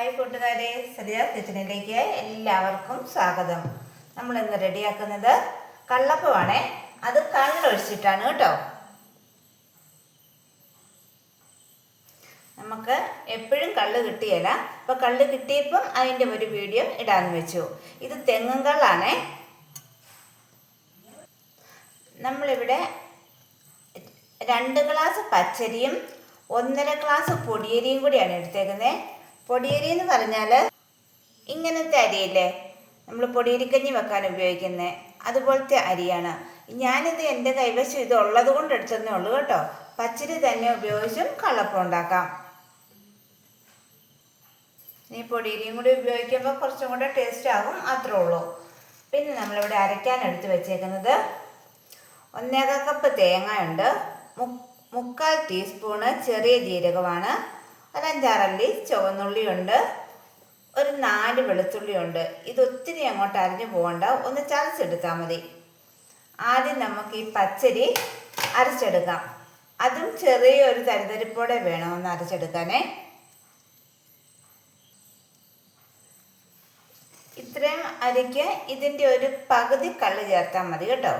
Hi കൂട്ടുകാരെ സരിത കിച്ചണിലേക്ക് എല്ലാവർക്കും സ്വാഗതം. നമ്മൾ ഇന്ന് റെഡിയാക്കുന്നത് കള്ളപ്പമാണേ അത് കള്ളൊഴിച്ചിട്ടാണ് കേട്ടോ. നമുക്ക് എപ്പോഴും കള്ള് കിട്ടിയല്ല. അപ്പോൾ കള്ള് കിട്ടിയപ്പം അതിന്റെ ഒരു വീഡിയോ ഇടാന്ന് വെച്ചു. ഇത് തെങ്ങും കള്ളാണേ. നമ്മളിവിടെ രണ്ട് ഗ്ലാസ് പച്ചരിയും ഒന്നര ഗ്ലാസ് പൊടിയരിയും കൂടിയാണ് എടുത്തേക്കുന്നത് പൊടിയരി എന്ന് പറഞ്ഞാൽ ഇങ്ങനത്തെ അരിയില്ലേ? നമ്മൾ പൊടിയരിക്കഞ്ഞി വെക്കാൻ ഉപയോഗിക്കുന്നത് അതുപോലത്തെ അരിയാണ്. ഞാനിത് എന്റെ കൈവശം ഇത് ഉള്ളത് കൊണ്ട് എടുത്തതേ ഉള്ളൂ കേട്ടോ. പച്ചരി തന്നെ ഉപയോഗിച്ചും കള്ളപ്പം ഉണ്ടാക്കാം. ഇനി പൊടിയരിയും കൂടി ഉപയോഗിക്കുമ്പോൾ കുറച്ചും കൂടെ ടേസ്റ്റ് ആകും അത്രേ ഉള്ളൂ. പിന്നെ നമ്മളിവിടെ അരയ്ക്കാൻ എടുത്ത് വെച്ചേക്കുന്നത് ഒന്നേക കപ്പ് തേങ്ങയുണ്ട്. മുക്കാൽ ടീസ്പൂണ് ചെറിയ ജീരകമാണ്. ഒരു അഞ്ചാറല്ലി ചുവന്നുള്ളിയുണ്ട്. ഒരു നാല് വെളുത്തുള്ളിയുണ്ട്. ഇത് ഒത്തിരി അങ്ങോട്ട് അരിഞ്ഞു പോകണ്ട ഒന്ന് ചതച്ചെടുത്താൽ മതി. ആദ്യം നമുക്ക് ഈ പച്ചരി അരച്ചെടുക്കാം. അതും ചെറിയൊരു തരിതരിപ്പോടെ വേണം ഒന്ന് അരച്ചെടുക്കാനേ. ഇത്രയും അരിക്ക് ഇതിന്റെ ഒരു പകുതി കള്ള് ചേർത്താൽ മതി കേട്ടോ.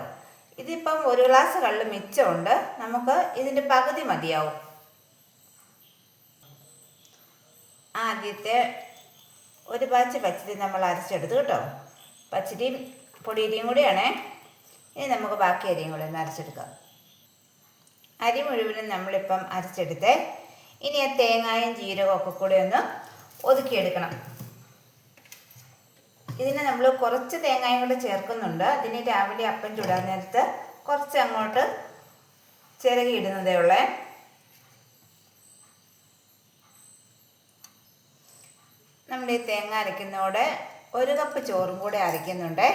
ഇതിപ്പം ഒരു ഗ്ലാസ് കള്ള് മിച്ചമുണ്ട്. നമുക്ക് ഇതിന്റെ പകുതി മതിയാവും. ആദ്യത്തെ ഒരു പാച്ച് പച്ചരി നമ്മൾ അരച്ചെടുത്തു കേട്ടോ. പച്ചരിയും പൊടിയരിയും കൂടിയാണേ. ഇനി നമുക്ക് ബാക്കി അരിയും കൂടി ഒന്ന് അരച്ചെടുക്കാം. അരി മുഴുവനും നമ്മളിപ്പം അരച്ചെടുത്തേ. ഇനി ആ തേങ്ങായും ജീരകവും ഒക്കെ കൂടി ഒന്ന് ഒതുക്കിയെടുക്കണം. ഇതിന് നമ്മൾ കുറച്ച് തേങ്ങായും കൂടെ ചേർക്കുന്നുണ്ട്. അതിന് രാവിലെ അപ്പം ചുടാൻ നേരത്ത് കുറച്ച് അങ്ങോട്ട് ചിരകിയിടുന്നതേ ഉള്ളേ. നമ്മൾ ഈ തേങ്ങ അരയ്ക്കുന്നതോടെ ഒരു കപ്പ് ചോറും കൂടെ അരയ്ക്കുന്നുണ്ട്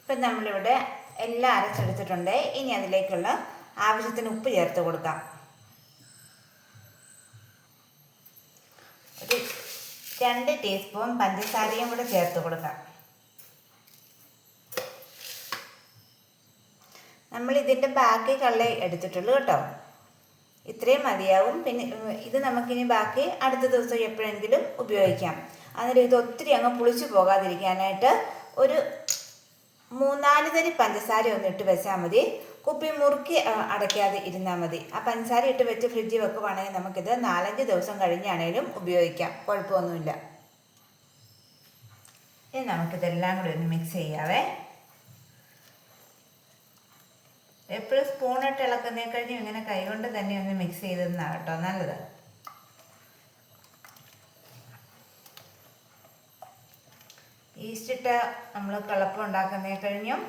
ഇപ്പം നമ്മളിവിടെ എല്ലാം അരച്ചെടുത്തിട്ടുണ്ട്. ഇനി അതിലേക്കുള്ള ആവശ്യത്തിന് ഉപ്പ് ചേർത്ത് കൊടുക്കാം. ഒരു രണ്ട് ടീസ്പൂൺ പഞ്ചസാരയും കൂടെ ചേർത്ത് കൊടുക്കാം. നമ്മൾ ഇതിന്റെ ബാക്കി കള്ളേ എടുത്തിട്ടുള്ളൂ കേട്ടോ. ഇത്രയും മതിയാവും. പിന്നെ ഇത് നമുക്കിനി ബാക്കി അടുത്ത ദിവസം എപ്പോഴെങ്കിലും ഉപയോഗിക്കാം. അന്നേരം ഇത് ഒത്തിരി അങ്ങ് പുളിച്ചു പോകാതിരിക്കാനായിട്ട് ഒരു മൂന്നാൽ തരി പഞ്ചസാര ഒന്ന് ഇട്ട് വെച്ചാൽ മതി. കുപ്പി മുറുക്കി അടയ്ക്കാതെ ഇരുന്നാൽ മതി. ആ പഞ്ചസാര ഇട്ട് വെച്ച് ഫ്രിഡ്ജിൽ വെക്കുവാണെങ്കിൽ നമുക്കിത് നാലഞ്ച് ദിവസം കഴിഞ്ഞാണേലും ഉപയോഗിക്കാം. കുഴപ്പമൊന്നുമില്ല. ഇനി നമുക്കിതെല്ലാം കൂടി ഒന്ന് മിക്സ് ചെയ്യാവേ. എപ്പോഴും സ്പൂണിട്ട് ഇളക്കുന്നേ കഴിഞ്ഞ് ഇങ്ങനെ കൈകൊണ്ട് തന്നെ ഒന്ന് മിക്സ് ചെയ്തെന്നാണ് കേട്ടോ നല്ലത്. ഈസ്റ്റിട്ട് നമ്മൾ കളപ്പം ഉണ്ടാക്കുന്നേ കഴിഞ്ഞും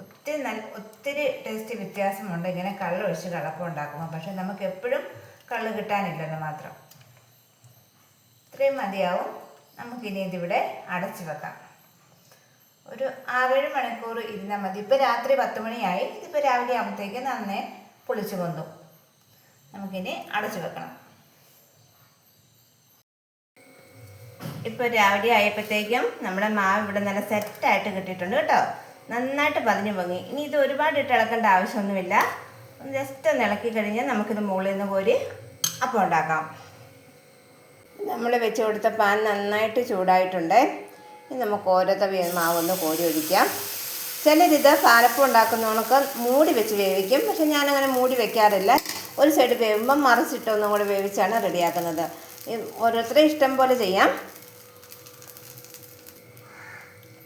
ഒത്തിരി നല്ല ഒത്തിരി ടേസ്റ്റ് വ്യത്യാസമുണ്ട്. ഇങ്ങനെ കള്ളൊഴിച്ച് കളപ്പം ഉണ്ടാക്കുമ്പോൾ പക്ഷെ നമുക്ക് എപ്പോഴും കള്ള് കിട്ടാനില്ലെന്ന് മാത്രം. ഇത്രയും മതിയാവും. നമുക്കിനി ഇതിവിടെ അടച്ചു വെക്കാം. ഒരു ആറേഴ് മണിക്കൂർ ഇരുന്നാൽ മതി. ഇപ്പോൾ രാത്രി പത്ത് മണിയായി. ഇതിപ്പോൾ രാവിലെ ആകുമ്പോഴത്തേക്ക് നന്നേ പൊളിച്ചു കൊന്നു നമുക്കിനി അടച്ചു വെക്കണം. ഇപ്പോൾ രാവിലെ ആയപ്പോഴത്തേക്കും നമ്മുടെ മാവ് ഇവിടെ നല്ല സെറ്റായിട്ട് കിട്ടിയിട്ടുണ്ട് കേട്ടോ. നന്നായിട്ട് പതിഞ്ഞു പൊങ്ങി. ഇനി ഇത് ഒരുപാട് ഇട്ട് ഇളക്കേണ്ട ആവശ്യമൊന്നുമില്ല. ജസ്റ്റ് ഒന്ന് ഇളക്കി കഴിഞ്ഞാൽ നമുക്കിത് മുകളിൽ നിന്ന് കോരി അപ്പം ഉണ്ടാക്കാം. നമ്മൾ വെച്ച് കൊടുത്ത പാൻ നന്നായിട്ട് ചൂടായിട്ടുണ്ട്. നമുക്ക് ഓരോ തവി മാവൊന്ന് കോരി ഒഴിക്കാം. ചിലരിത് പാലപ്പം ഉണ്ടാക്കുന്നവർക്ക് മൂടി വെച്ച് വേവിക്കും. പക്ഷെ ഞാനങ്ങനെ മൂടി വെക്കാറില്ല. ഒരു സൈഡ് വേവുമ്പം മറിച്ചിട്ടൊന്നും കൂടെ വേവിച്ചാണ് റെഡിയാക്കുന്നത്. ഓരോരുത്തരെ ഇഷ്ടം പോലെ ചെയ്യാം.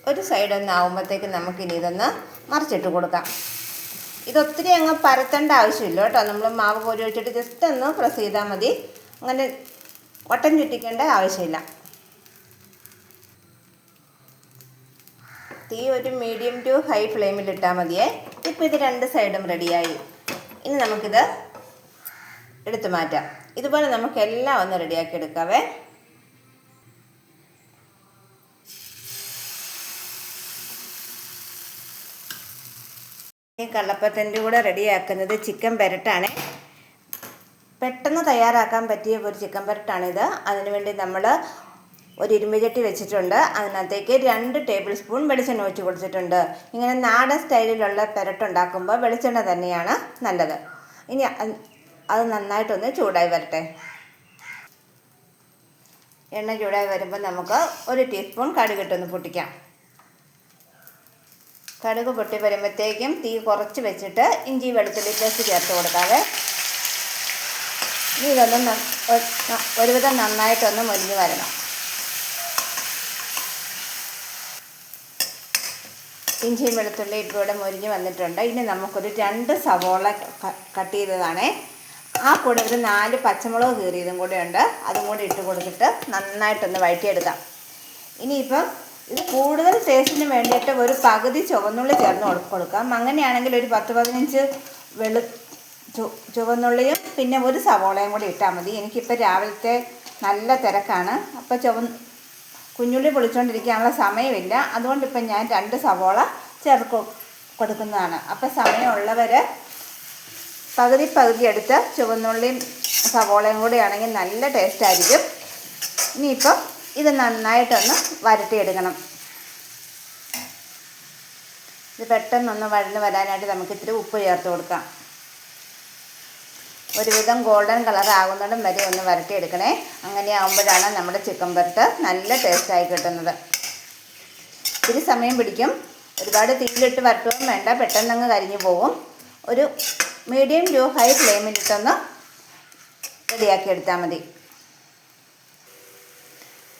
ഒരു സൈഡ് ഒന്ന് ആവുമ്പോഴത്തേക്ക് നമുക്കിനി ഇതൊന്ന് മറിച്ചിട്ട് കൊടുക്കാം. ഇതൊത്തിരി അങ്ങ് പരത്തേണ്ട ആവശ്യമില്ല കേട്ടോ. നമ്മൾ മാവ് കോരി വെച്ചിട്ട് ജസ്റ്റ് ഒന്ന് പ്രസ് ചെയ്താൽ മതി. അങ്ങനെ വട്ടം ചുറ്റിക്കേണ്ട ആവശ്യമില്ല. തീ ഒരു മീഡിയം ടു ഹൈ ഫ്ലെയിമിൽ ഇട്ടാൽ മതിയേ. ഇപ്പോൾ ഇത് രണ്ട് സൈഡും റെഡിയായി ഇനി നമുക്കിത് എടുത്തു മാറ്റാം. ഇതുപോലെ നമുക്ക് എല്ലാം ഒന്ന് റെഡിയാക്കി എടുക്കാവേ. ഈ കള്ളപ്പത്തിന്റെ കൂടെ റെഡിയാക്കുന്നത് ചിക്കൻ പെരട്ടാണ്. പെട്ടെന്ന് തയ്യാറാക്കാൻ പറ്റിയ ഒരു ചിക്കൻ പെരട്ടാണിത്. അതിനുവേണ്ടി നമ്മൾ ഒരു ഇരുമ്പുചട്ടി വെച്ചിട്ടുണ്ട്. അതിനകത്തേക്ക് രണ്ട് ടേബിൾ സ്പൂൺ വെളിച്ചെണ്ണ ഒഴിച്ച് കൊടുത്തിട്ടുണ്ട്. ഇങ്ങനെ നാടൻ സ്റ്റൈലിലുള്ള പെരട്ടുണ്ടാക്കുമ്പോൾ വെളിച്ചെണ്ണ തന്നെയാണ് നല്ലത്. ഇനി അത് നന്നായിട്ടൊന്ന് ചൂടായി വരട്ടെ. എണ്ണ ചൂടായി വരുമ്പോൾ നമുക്ക് ഒരു ടീസ്പൂൺ കടുകിട്ടൊന്ന് പൊട്ടിക്കാം. കടുക് പൊട്ടി വരുമ്പോഴത്തേക്കും തീ കുറച്ച് വെച്ചിട്ട് ഇഞ്ചി വെളുത്തുള്ളി പേസ്റ്റ് ചേർത്ത് കൊടുക്കാതെ ഇതൊന്ന് ഒരുവിധം നന്നായിട്ടൊന്ന് മുരിഞ്ഞ് വരണം. ഇഞ്ചിയും വെളുത്തുള്ളി ഇപ്പോൾ ഇവിടെ മുരിഞ്ഞ് വന്നിട്ടുണ്ട്. ഇനി നമുക്കൊരു രണ്ട് സവോള കട്ട് ചെയ്തതാണേ. ആ കൂടെ ഒരു നാല് പച്ചമുളക് കീറിയതും കൂടെ ഉണ്ട്. അതും കൂടി ഇട്ട് കൊടുത്തിട്ട് നന്നായിട്ടൊന്ന് വഴറ്റിയെടുക്കാം. ഇനിയിപ്പം ഇത് കൂടുതൽ ടേസ്റ്റിന് വേണ്ടിയിട്ട് ഒരു പകുതി ചുവന്നുള്ളി ചേർന്ന് കൊടുക്കാം. അങ്ങനെയാണെങ്കിൽ ഒരു പത്ത് പതിനഞ്ച് വെളു ചുവന്നുള്ളിയും പിന്നെ ഒരു സവോളയും കൂടി ഇട്ടാൽ മതി. എനിക്കിപ്പോൾ രാവിലത്തെ നല്ല തിരക്കാണ്. അപ്പോൾ ചുവ കുഞ്ഞുള്ളി പൊളിച്ചുകൊണ്ടിരിക്കാനുള്ള സമയമില്ല. അതുകൊണ്ട് ഇപ്പം ഞാൻ രണ്ട് സവോള ചേർക്ക് കൊടുക്കുന്നതാണ്. അപ്പം സമയമുള്ളവർ പകുതി പകുതി എടുത്ത് ചുവന്നുള്ളിയും സവോളയും കൂടി ആണെങ്കിൽ നല്ല ടേസ്റ്റായിരിക്കും ഇനിയിപ്പം ഇത് നന്നായിട്ടൊന്ന് വരട്ടിയെടുക്കണം. ഇത് പെട്ടെന്നൊന്ന് വഴന്ന് വരാനായിട്ട് നമുക്ക് ഇത്തിരി ഉപ്പ് ചേർത്ത് കൊടുക്കാം. ഒരുവിധം ഗോൾഡൻ കളർ ആകുന്നിടം വരെ ഒന്ന് വരട്ടിയെടുക്കണേ. അങ്ങനെ ആകുമ്പോഴാണ് നമ്മുടെ ചിക്കൻ വറുത്ത് നല്ല ടേസ്റ്റായി കിട്ടുന്നത്. ഇത്തിരി സമയം പിടിക്കും. ഒരുപാട് തീയിലിട്ട് വരട്ടുകയും വേണ്ട. പെട്ടെന്ന് അങ്ങ് കരിഞ്ഞു പോകും. ഒരു മീഡിയം ടു ഹൈ ഫ്ലെയിമിലിട്ടൊന്ന് റെഡിയാക്കി എടുത്താൽ മതി.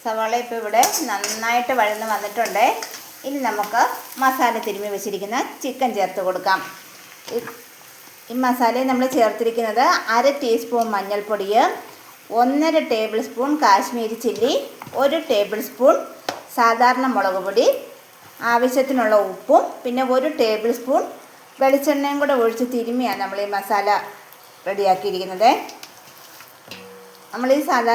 സവാള ഇപ്പോൾ ഇവിടെ നന്നായിട്ട് വഴന്ന് വന്നിട്ടുണ്ട്. ഇനി നമുക്ക് മസാല തിരുമ്മി വെച്ചിരിക്കുന്ന ചിക്കൻ ചേർത്ത് കൊടുക്കാം. ഈ- മസാലയിൽ നമ്മൾ ചേർത്തിരിക്കുന്നത് അര ടീസ്പൂൺ മഞ്ഞൾപ്പൊടി ഒന്നര ടേബിൾ സ്പൂൺ കാശ്മീരി ചില്ലി ഒരു ടേബിൾ സ്പൂൺ സാധാരണ മുളക് പൊടി ആവശ്യത്തിനുള്ള ഉപ്പും പിന്നെ ഒരു ടേബിൾ സ്പൂൺ വെളിച്ചെണ്ണയും കൂടെ ഒഴിച്ച് തിരുമ്മിയാണ് നമ്മൾ ഈ മസാല റെഡിയാക്കിയിരിക്കുന്നത്. നമ്മൾ ഈ സാധാ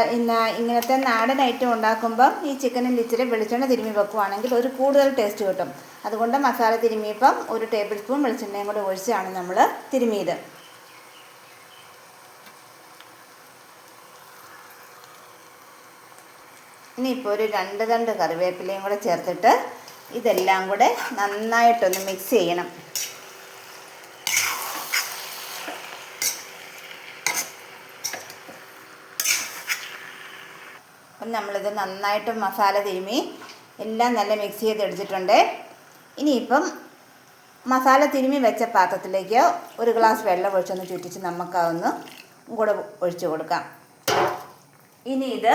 ഇങ്ങനത്തെ നാടൻ ഐറ്റം ഉണ്ടാക്കുമ്പം ഈ ചിക്കനിൽ ഇച്ചിരി വെളിച്ചെണ്ണ തിരുമ്മി വെക്കുവാണെങ്കിൽ ഒരു കൂടുതൽ ടേസ്റ്റ് കിട്ടും. അതുകൊണ്ട് മസാല തിരുമ്മിയപ്പം ഒരു ടേബിൾ സ്പൂൺ വെളിച്ചെണ്ണയും കൂടെ ഒഴിച്ചാണ് നമ്മൾ തിരുമ്മിയത് ഇനിയിപ്പോൾ ഒരു രണ്ട് രണ്ട് കറിവേപ്പിലയും കൂടെ ചേർത്തിട്ട് ഇതെല്ലാം കൂടെ നന്നായിട്ടൊന്ന് മിക്സ് ചെയ്യണം. അപ്പം നമ്മളിത് നന്നായിട്ട് മസാല തിരുമി എല്ലാം നല്ല മിക്സ് ചെയ്ത് എടുത്തിട്ടുണ്ട് ഇനിയിപ്പം മസാല തിരുമി വെച്ച പാത്രത്തിലേക്ക് ഒരു ഗ്ലാസ് വെള്ളം ഒഴിച്ചൊന്ന് ചുറ്റിച്ച് നമുക്കതൊന്ന് കൂടെ ഒഴിച്ചു കൊടുക്കാം. ഇനി ഇത്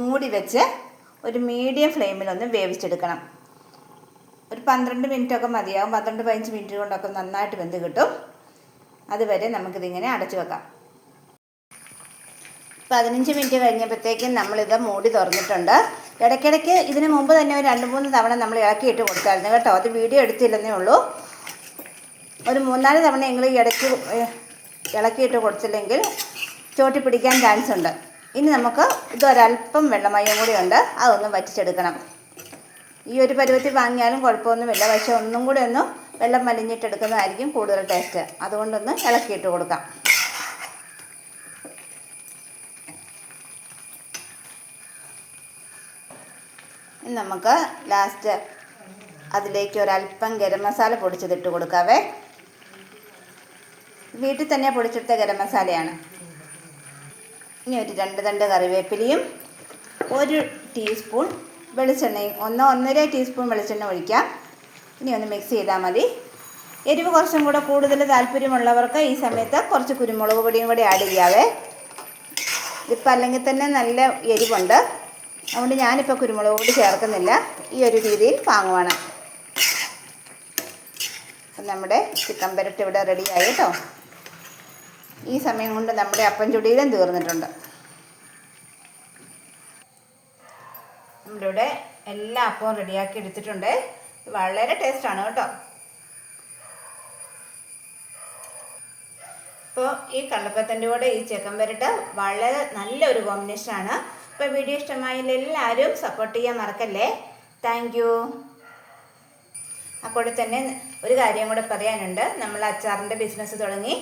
മൂടി വെച്ച് ഒരു മീഡിയം ഫ്ലെയിമിലൊന്ന് വേവിച്ചെടുക്കണം. ഒരു പന്ത്രണ്ട് മിനിറ്റൊക്കെ മതിയാകും പന്ത്രണ്ട് പതിനഞ്ച് മിനിറ്റ് കൊണ്ടൊക്കെ നന്നായിട്ട് വെന്ത് കിട്ടും. അതുവരെ നമുക്കിതിങ്ങനെ അടച്ചു വെക്കാം. പതിനഞ്ച് മിനിറ്റ് കഴിഞ്ഞപ്പോഴത്തേക്കും നമ്മളിത് മൂടി തുറന്നിട്ടുണ്ട്. ഇടയ്ക്കിടയ്ക്ക് ഇതിന് മുമ്പ് തന്നെ ഒരു രണ്ട് മൂന്ന് തവണ നമ്മൾ ഇളക്കിയിട്ട് കൊടുത്തായിരുന്നു കേട്ടോ. അത് വീഡിയോ എടുത്തില്ലെന്നേ ഉള്ളൂ. ഒരു മൂന്നാൽ തവണ നിങ്ങൾ ഇടയ്ക്ക് ഇളക്കിയിട്ട് കൊടുത്തില്ലെങ്കിൽ ചോട്ടി പിടിക്കാൻ ചാൻസ് ഉണ്ട്. ഇനി നമുക്ക് ഇതൊരല്പം വെള്ളമയം കൂടി ഉണ്ട്. അതൊന്ന് വറ്റിച്ചെടുക്കണം. ഈ ഒരു പരുവത്തിൽ വാങ്ങിയാലും കുഴപ്പമൊന്നുമില്ല. പക്ഷേ ഒന്നും കൂടി ഒന്ന് വെള്ളം മലിഞ്ഞിട്ടെടുക്കുന്നതായിരിക്കും കൂടുതൽ ടേസ്റ്റ് അതുകൊണ്ടൊന്ന് ഇളക്കിയിട്ട് കൊടുക്കാം. നമുക്ക് ലാസ്റ്റ് അതിലേക്ക് ഒരല്പം ഗരം മസാല പൊടിച്ചതിട്ട് കൊടുക്കാവേ. വീട്ടിൽ തന്നെ പൊടിച്ചെടുത്ത ഗരം മസാലയാണ്. ഇനി ഒരു രണ്ട് തണ്ട് കറിവേപ്പിലയും ഒരു ടീസ്പൂൺ വെളിച്ചെണ്ണയും ഒന്നോ ഒന്നര ടീസ്പൂൺ വെളിച്ചെണ്ണ ഒഴിക്കാം. ഇനി ഒന്ന് മിക്സ് ചെയ്താൽ മതി. എരിവ് കുറച്ചും കൂടെ കൂടുതൽ താല്പര്യമുള്ളവർക്ക് ഈ സമയത്ത് കുറച്ച് കുരുമുളക് പൊടിയും കൂടി ആഡ് ചെയ്യാവേ. ഇതിപ്പോൾ അല്ലെങ്കിൽ തന്നെ നല്ല എരിവുണ്ട്. അതുകൊണ്ട് ഞാനിപ്പോൾ കുരുമുളക് പൊടി ചേർക്കുന്നില്ല. ഈ ഒരു രീതിയിൽ വാങ്ങുവാണ്. അപ്പം നമ്മുടെ ചിക്കൻ പെരട്ട് ഇവിടെ റെഡിയായി കേട്ടോ. ഈ സമയം കൊണ്ട് നമ്മുടെ അപ്പം ചുടിയിലും തീർന്നിട്ടുണ്ട്. നമ്മുടെ ഇവിടെ എല്ലാ അപ്പവും റെഡിയാക്കി എടുത്തിട്ടുണ്ട്. വളരെ ടേസ്റ്റാണ് കേട്ടോ. ഇപ്പോൾ ഈ കള്ളപ്പത്തിന്റെ കൂടെ ഈ ചിക്കൻ പെരട്ട് വളരെ നല്ലൊരു കോമ്പിനേഷനാണ് അപ്പോൾ വീഡിയോ ഇഷ്ടമായാൽ എല്ലാവരും സപ്പോർട്ട് ചെയ്യാൻ മറക്കല്ലേ? താങ്ക് യു അപ്പോൾ തന്നെ ഒരു കാര്യം കൂടെ പറയാനുണ്ട്. നമ്മൾ അച്ചാറിന്റെ ബിസിനസ് തുടങ്ങി.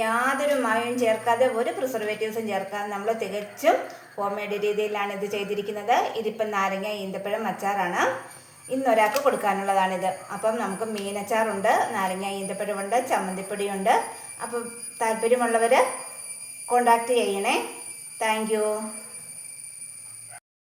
യാതൊരു മായവും ചേർക്കാതെ ഒരു പ്രിസർവേറ്റീവ്സും ചേർക്കാതെ നമ്മൾ തികച്ചും ഹോംമെയ്ഡ് രീതിയിലാണ് ഇത് ചെയ്തിരിക്കുന്നത്. ഇതിപ്പം നാരങ്ങ ഈന്തപ്പഴം അച്ചാറാണ്. ഇന്നൊരാൾക്ക് കൊടുക്കാനുള്ളതാണിത്. അപ്പം നമുക്ക് മീനച്ചാറുണ്ട് നാരങ്ങ ഈന്തപ്പഴമുണ്ട് ചമ്മന്തിപ്പൊടിയുണ്ട്. അപ്പം താല്പര്യമുള്ളവർ കോണ്ടാക്ട് ചെയ്യണേ. താങ്ക്